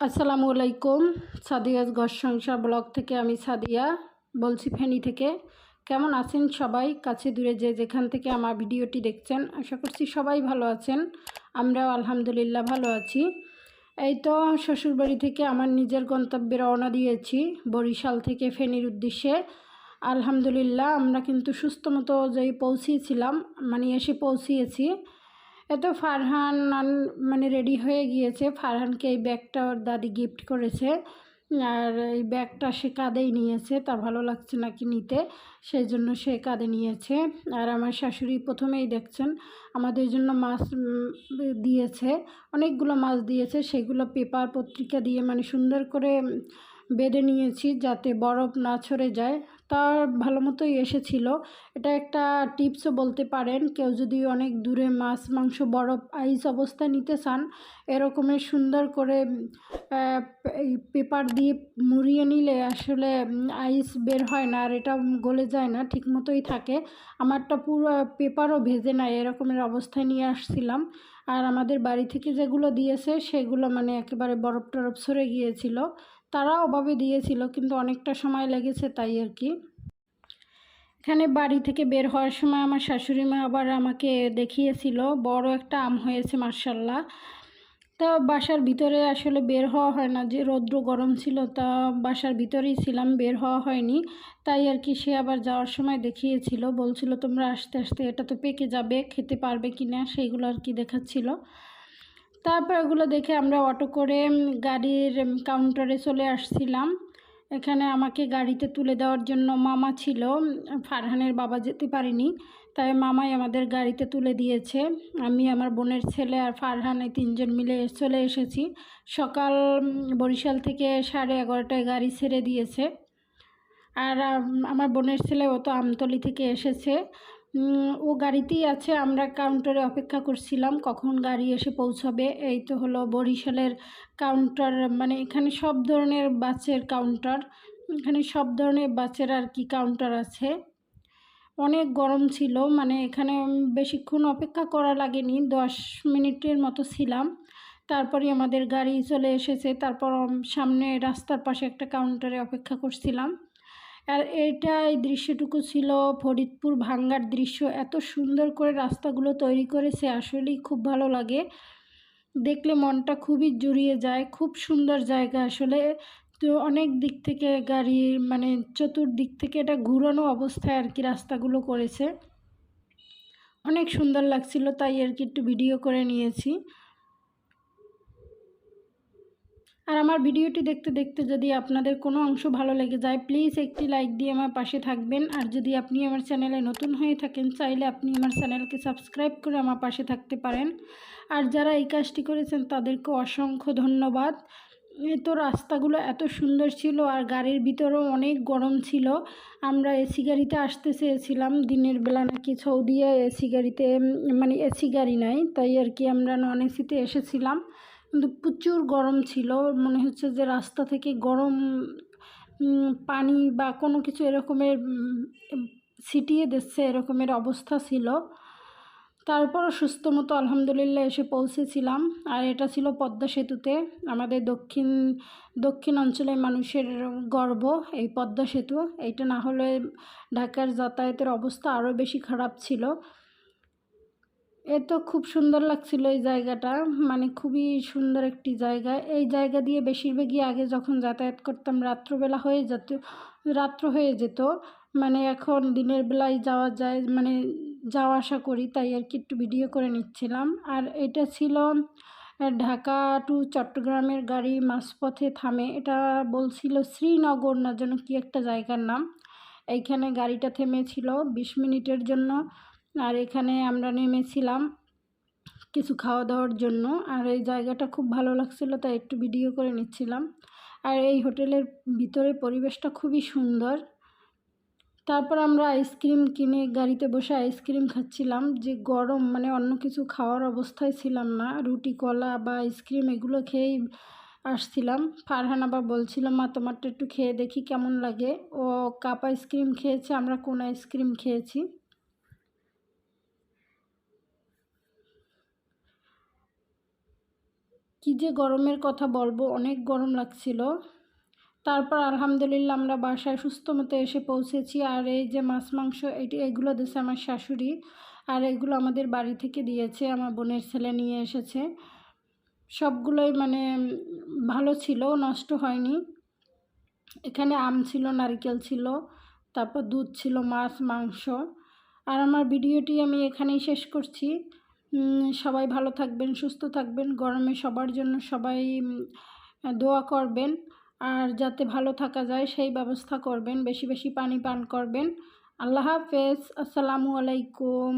আসসালামু আলাইকুম সাদিয়াজ ঘর সংসার ব্লগ থেকে আমি সাদিয়া বলছি ফেনী থেকে। কেমন আছেন সবাই? কাছে দূরে যে যেখান থেকে আমার ভিডিওটি দেখছেন, আশা করছি সবাই ভালো আছেন। আমরাও আলহামদুলিল্লাহ ভালো আছি। এই তো শ্বশুরবাড়ি থেকে আমার নিজের গন্তব্যে রওনা দিয়েছি, বরিশাল থেকে ফেনীর উদ্দেশ্যে। আলহামদুলিল্লাহ, আমরা কিন্তু সুস্থ মতো যেই পৌঁছিয়েছিলাম মানে এসে পৌঁছিয়েছি। এত ফারহান মানে রেডি হয়ে গিয়েছে। ফারহানকে এই ব্যাগটা ওর দাদি গিফট করেছে। আর এই ব্যাগটা সে কাঁধেই নিয়েছে। তার ভালো লাগছে নাকি নিতে? সেই জন্য সে কাঁধে নিয়েছে। আর আমার শাশুড়ি প্রথমেই দেখছেন, আমাদের জন্য মাছ দিয়েছে। অনেকগুলো মাছ দিয়েছে। সেগুলো পেপার, পত্রিকা দিয়ে মানে সুন্দর করে বেঁধে নিয়েছি যাতে বরফ না ছড়ে যায়। তার ভালো মতোই এসেছিল। এটা একটা টিপসও বলতে পারেন, কেউ যদি অনেক দূরে মাছ, মাংস, বরফ আইস অবস্থায় নিতে চান, এরকমের সুন্দর করে এই পেপার দিয়ে মুড়িয়ে নিলে আসলে আইস বের হয় না আর এটা গলে যায় না, ঠিক মতোই থাকে। আমারটা পুরো পেপারও ভেজে নাই এরকমের অবস্থায় নিয়ে আসছিলাম। আর আমাদের বাড়ি থেকে যেগুলো দিয়েছে, সেগুলো মানে একেবারে বরফ টরফ সরে গিয়েছিল। তারা অভাবে দিয়েছিল, কিন্তু অনেকটা সময় লেগেছে তাই আর কি। এখানে বাড়ি থেকে বের হওয়ার সময় আমার শাশুড়ি মা আবার আমাকে দেখিয়েছিল, বড় একটা আম হয়েছে মার্শাল্লাহ তা বাসার ভিতরে আসলে বের হওয়া হয় না, যে রৌদ্র গরম ছিল তা বাসার ভিতরেই ছিলাম, বের হওয়া হয়নি। তাই আর কি সে আবার যাওয়ার সময় দেখিয়েছিল, বলছিল তোমরা আসতে আসতে এটা তো পেকে যাবে, খেতে পারবে কি না সেইগুলো আর কি দেখাচ্ছিল। তারপর ওগুলো দেখে আমরা অটো করে গাড়ির কাউন্টারে চলে আসছিলাম। এখানে আমাকে গাড়িতে তুলে দেওয়ার জন্য মামা ছিল। ফারহানের বাবা যেতে পারিনি, তাই মামাই আমাদের গাড়িতে তুলে দিয়েছে। আমি, আমার বোনের ছেলে আর ফারহান এই তিনজন মিলে চলে এসেছি। সকাল বরিশাল থেকে সাড়ে এগারোটায় গাড়ি ছেড়ে দিয়েছে। আর আমার বোনের ছেলে ও তো আমতলি থেকে এসেছে। ও গাড়িতেই আছে, আমরা কাউন্টারে অপেক্ষা করছিলাম, কখন গাড়ি এসে পৌঁছাবে, এই তো হলো বরিশালের কাউন্টার মানে এখানে সব ধরনের বাসের কাউন্টার এখানে সব ধরনের বাসের আর কি কাউন্টার আছে। অনেক গরম ছিল মানে এখানে বেশিক্ষণ অপেক্ষা করা লাগেনি, দশ মিনিটের মতো ছিলাম। তারপরে আমাদের গাড়ি চলে এসেছে, তারপর সামনে রাস্তার পাশে একটা কাউন্টারে অপেক্ষা করছিলাম। আর এটা এই দৃশ্যটুকু ছিল। ফরিদপুর ভাঙ্গার দৃশ্য। এত সুন্দর করে রাস্তাগুলো তৈরি করেছে, আসলেই খুব ভালো লাগে। দেখলে মনটা খুবই জুড়িয়ে যায়। খুব সুন্দর জায়গা আসলে। তো অনেক দিক থেকে গাড়ির মানে চতুর্দিক থেকে এটা ঘুরানো অবস্থায় আর কি রাস্তাগুলো করেছে। অনেক সুন্দর লাগছিল, তাই আর কি একটু ভিডিও করে নিয়েছি। আর আমার ভিডিওটি দেখতে দেখতে যদি আপনাদের কোনো অংশ ভালো লেগে যায় প্লিজ একটি লাইক দিয়ে আমার পাশে থাকবেন। আর যদি আপনি আমার চ্যানেলে নতুন হয়ে থাকেন, চাইলে আপনি আমার চ্যানেলকে সাবস্ক্রাইব করে আমার পাশে থাকতে পারেন। আর যারা এই কাজটি করেছেন, তাদেরকে অসংখ্য ধন্যবাদ। তো রাস্তাগুলো এত সুন্দর ছিল আর গাড়ির ভিতরেও অনেক গরম ছিল। আমরা এসি গাড়িতে আসতে চেয়েছিলাম। দিনের বেলা নাকি সৌদিয়া এসি গাড়িতে মানে এসি গাড়ি নাই, তাই আর কি আমরা নন এসিতে এসেছিলাম। কিন্তু প্রচুর গরম ছিল। মনে হচ্ছে যে রাস্তা থেকে গরম পানি বা কোনো কিছু এরকমের ছিটিয়ে দিচ্ছে এরকমের অবস্থা ছিল। তারপরও সুস্থ মতো আলহামদুলিল্লাহ এসে পৌঁছেছিলাম। আর এটা ছিল পদ্মা সেতুতে। আমাদের দক্ষিণ দক্ষিণ অঞ্চলের মানুষের গর্ব এই পদ্মা সেতু। এইটা না হলে ঢাকার যাতায়াতের অবস্থা আরও বেশি খারাপ ছিল। এ তো খুব সুন্দর লাগছিল এই জায়গাটা। মানে খুবই সুন্দর একটি জায়গা। এই জায়গা দিয়ে বেশিরভাগই আগে যখন যাতায়াত করতাম, রাত্রবেলা হয়ে যেত, রাত্র হয়ে যেত। মানে এখন দিনের বেলায় যাওয়া যায় মানে যাওয়া আসা করি, তাই আর কি একটু ভিডিও করে নিচ্ছিলাম। আর এটা ছিল ঢাকা টু চট্টগ্রামের গাড়ি মাঝপথে থামে। এটা বলছিল শ্রীনগর না যেন কি একটা জায়গার নাম। এইখানে গাড়িটা থেমেছিল বিশ মিনিটের জন্য। আর এখানে আমরা নেমেছিলাম কিছু খাওয়া দাওয়ার জন্য। আর এই জায়গাটা খুব ভালো লাগছিল, তাই একটু ভিডিও করে নিচ্ছিলাম। আর এই হোটেলের ভিতরে পরিবেশটা খুবই সুন্দর। তারপর আমরা আইসক্রিম কিনে গাড়িতে বসে আইসক্রিম খাচ্ছিলাম। যে গরম মানে অন্য কিছু খাওয়ার অবস্থায় ছিলাম না। রুটি, কলা বা আইসক্রিম এগুলো খেয়েই আসছিলাম। ফারহান আবার বলছিল, মা, তোমারটা একটু খেয়ে দেখি কেমন লাগে। ও, কাপ আইসক্রিম খেয়েছে, আমরা কোন আইসক্রিম খেয়েছি? কী যে গরমের কথা বলব, অনেক গরম লাগছিল। তারপর আলহামদুলিল্লাহ আমরা বাসায় সুস্থ মতো এসে পৌঁছেছি। আর এই যে মাছ, মাংস, এটি, এগুলো দিয়েছে আমার শাশুড়ি। আর এগুলো আমাদের বাড়ি থেকে দিয়েছে, আমার বোনের ছেলে নিয়ে এসেছে। সবগুলোই মানে ভালো ছিল, নষ্ট হয়নি। এখানে আম ছিল, নারিকেল ছিল, তারপর দুধ ছিল, মাছ, মাংস। আর আমার ভিডিওটি আমি এখানেই শেষ করছি। সবাই ভালো থাকবেন, সুস্থ থাকবেন। গরমে সবার জন্য সবাই দোয়া করবেন। আর যাতে ভালো থাকা যায় সেই ব্যবস্থা করবেন। বেশি বেশি পানি পান করবেন। আল্লাহ হাফেজ। আসসালামু আলাইকুম।